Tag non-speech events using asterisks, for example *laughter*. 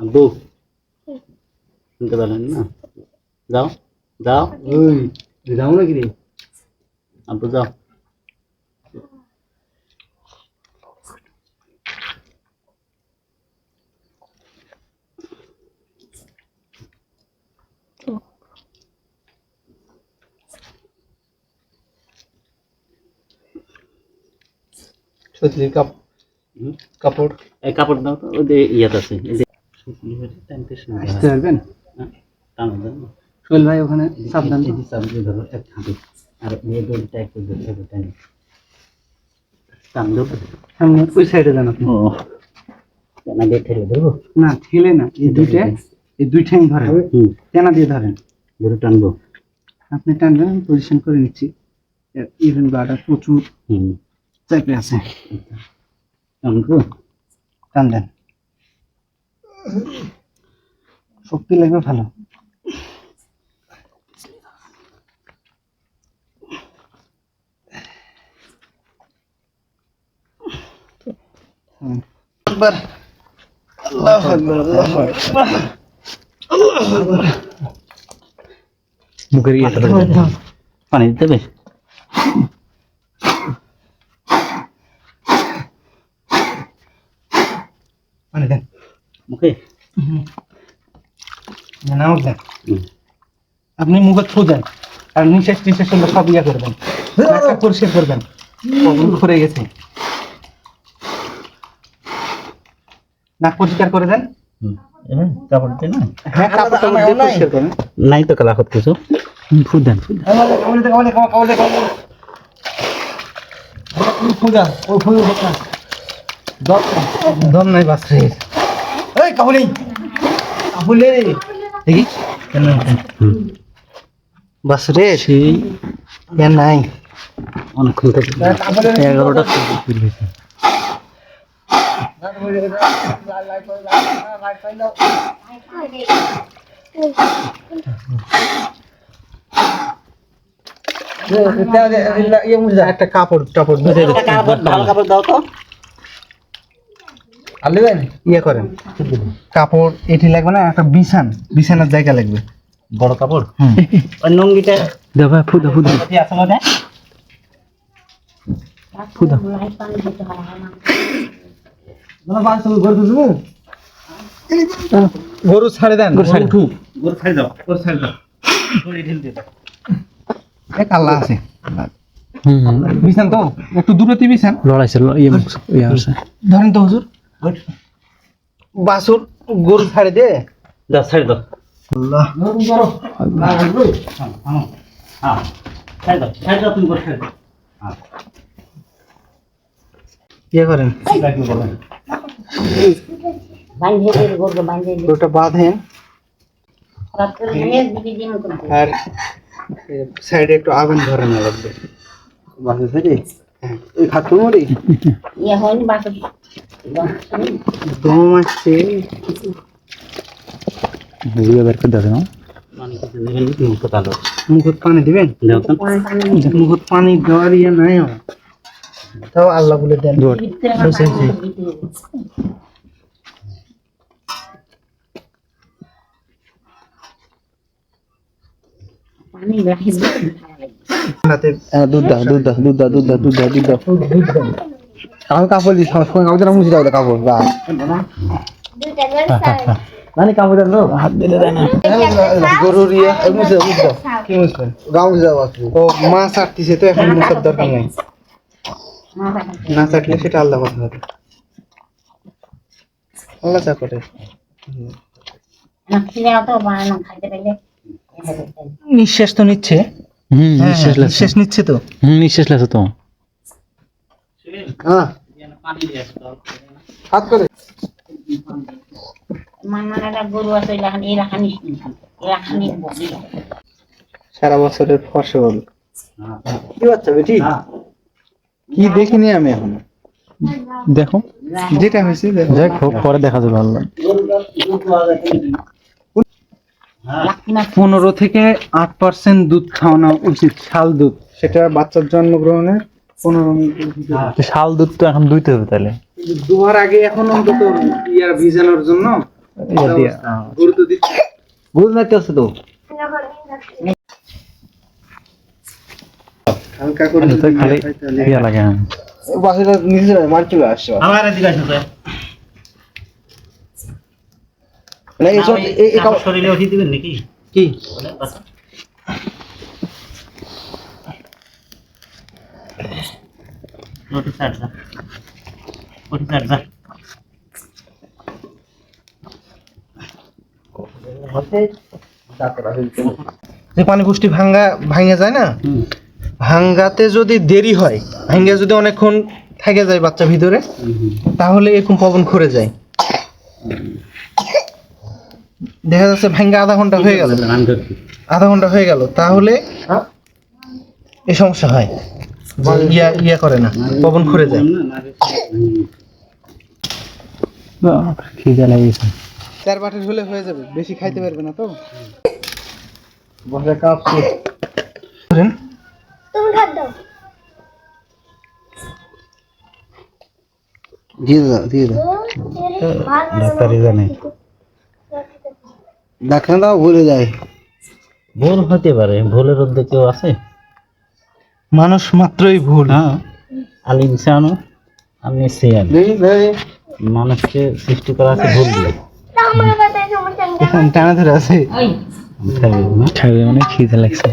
আব্বু শুনতে পারলেন না যাও যাও ওই যাও নাকি রে আব্বু যাও সত্যি কাপ হুম? কাপড়? এই কাপড় দাও তো ওই যে ইয়াত আছে এই যে আসতে পারবেন? না সোহেল ভাই ওখানে সাবধান ধরো এক আর এই দড়িটা একটু ধরে একটু টানি টান দাও সামনে ওই সাইডে যান আপনি। ও টানা দিয়ে ঠেলে ধরবো না ঠেলে না এই দুইটা এই দুই ঠ্যাং ধরেন। হুম। দিয়ে ধরেন। ধরে টানবো। আপনি টানবেন আমি পজিশন করে নিচ্ছি। ইভেন প্রচুর চাপে আছে। টানবো টান দেন শক্তি লাগবে ভালো হুম। একবার আল্লাহু আকবার আল্লাহু আকবার মুখের ইয়ে পানি দিতে হবে মানে দেন মুখে না দেন। আপনি মুখে থুদেন আর নিঃশ্বাস টিশ্বাস হলে সব ইয়া করবেন পরিষ্কার করবেন ঘুরে গেছে নাক পরিষ্কার করে দেন হুম এবার কাপড় দিয়ে না হ্যাঁ কাপড়টা দিয়ে পরিষ্কার করেন নাই তো কালা কিছু ফুট দেন ফুট দম নাই বাসরে এই কাবুলি কাবুলি দেখি বাসরে সেই এ নাই অনেকক্ষণ থেকে এগারোটা একটা কাপড় টাপড় বুঝে ভালো কাপড় দাও তো ইয়ে করেন। কাপড় এটি লাগবে না একটা বিছান। বিছানার জায়গা লাগবে। বড় কাপড়? হুম। ওই নঙ্গিটা দেবা ফুদা ফুদা। কি আছে মনে ফুদা। গরু ছাড়ে দেন। গরু ছাড়ে। গোর ছাড়ি দাও গোর ছাড়ি দাও। গোর ঢিল দিয়ে দাও। এক আল্লাহ আছে। বিছান তো একটু বিছান। লড়াইছে ইয়ে ইয়ে ধরেন তো হুজুর। বাসুর গরু ছাড়ে দে। দাও ছাড়ি দাও। আল্লাহ। হ্যাঁ ছাড়ি দাও ছাড়ি দাও তুমি গোর ছাড়ি দাও হ্যাঁ ইয়ে করেন। রাখি বলেন গরুটা বাঁধেন। আর সাইডে একটু আগুন ধরে না লাগবে। বাসে থেকে হ্যাঁ। ওই খাচ্ছো মরি। *laughs* দম আসছে। ভিডিও বের করে দেবে না মানে মুখত পানি দিবেন? মুখত পানি দেওয়ার ইয়ে নাই তাও আল্লাহ বলে দেন। হাতে দুধ দাও দুধ দাও দুধ দাও দুধ দাও দুধ দাও। দুধ দাও। আমি কাপড় দিই সবসময় কাপড় দিলাম মুছে দাও কাপড় বা। নানি কাপড় দেন হাত দিলে দেয় না। গরুর ইয়ে মুছে মুছে। দাও কি মুছবেন গাও মুছে দাও ও মা চাটতিছে তো এখন মুছার দরকার নাই। না চাটলে সেটা আলাদা কথা হবে। আল্লাহ চা করে। নিঃশ্বাস তো নিচ্ছে। হুম হ্যাঁ, নিঃশ্বাস নিচ্ছে তো। হুম নিঃশ্বাস লাগছে তো। হ্যাঁ। হাত করে। সারা বছরের ফসল। কি বাচ্চা বেটি? হ্যাঁ। কি দেখিনি আমি এখন? দেখো। যেটা হয়েছে দেখো। যাই হোক পরে দেখা যাবে আল্লাহ। পনেরো থেকে আট পার্সেন্ট দুধ খাওয়ানো উচিত শাল দুধ। সেটা বাচ্চার জন্মগ্রহণের পনেরো শাল দুধ তো এখন দুইতে হবে তাহলে। দুয়ার আগে এখন অন্তত ইয়ার ভিজানোর জন্য গুরুত্ব দিচ্ছে। বুঝ নাইতে আছে তো? হালকা করে তো খালি ইয়া লাগে হ্যাঁ। বাসটা নিচে মার চলে আসছে আমার এদিকে আসো তো। মানে এই শরীরে দিবেন নাকি? কি? রোটি চার যা চার যা যে পানি পুষ্টি ভাঙ্গা ভাঙে যায় না? ভাঙ্গাতে যদি দেরি হয় ভাঙ্গা যদি অনেকক্ষণ থেকে যায় বাচ্চা ভিতরে তাহলে এরকম পবন করে যায়। দেখা যাচ্ছে ভাঙ্গা আধা ঘণ্টা হয়ে গেল। আধা ঘণ্টা। হয়ে গেল তাহলে এই সমস্যা হয়। ইয়া ইয়া করে না পবন যায় খিদে লাগিয়েছে চার বাটির হলে হয়ে যাবে বেশি খাইতে পারবে না তো। বসে কাঁপছে। ধরেন। দিয়ে দাও দিয়ে দাও। ডাক্তারি জানে। ডাক্তার দাও ভুলে যায়। ভুল হতে পারে ভুলের মধ্যে কেউ আছে? মানুষ মাত্রই ভুল। হ্যাঁ। আল ইনসানু আমি দেখি মানুষকে সৃষ্টি করা আছে ভুল দিয়ে। টানা ধরে আছে। ওই খাবে মানে খিদে লাগছে।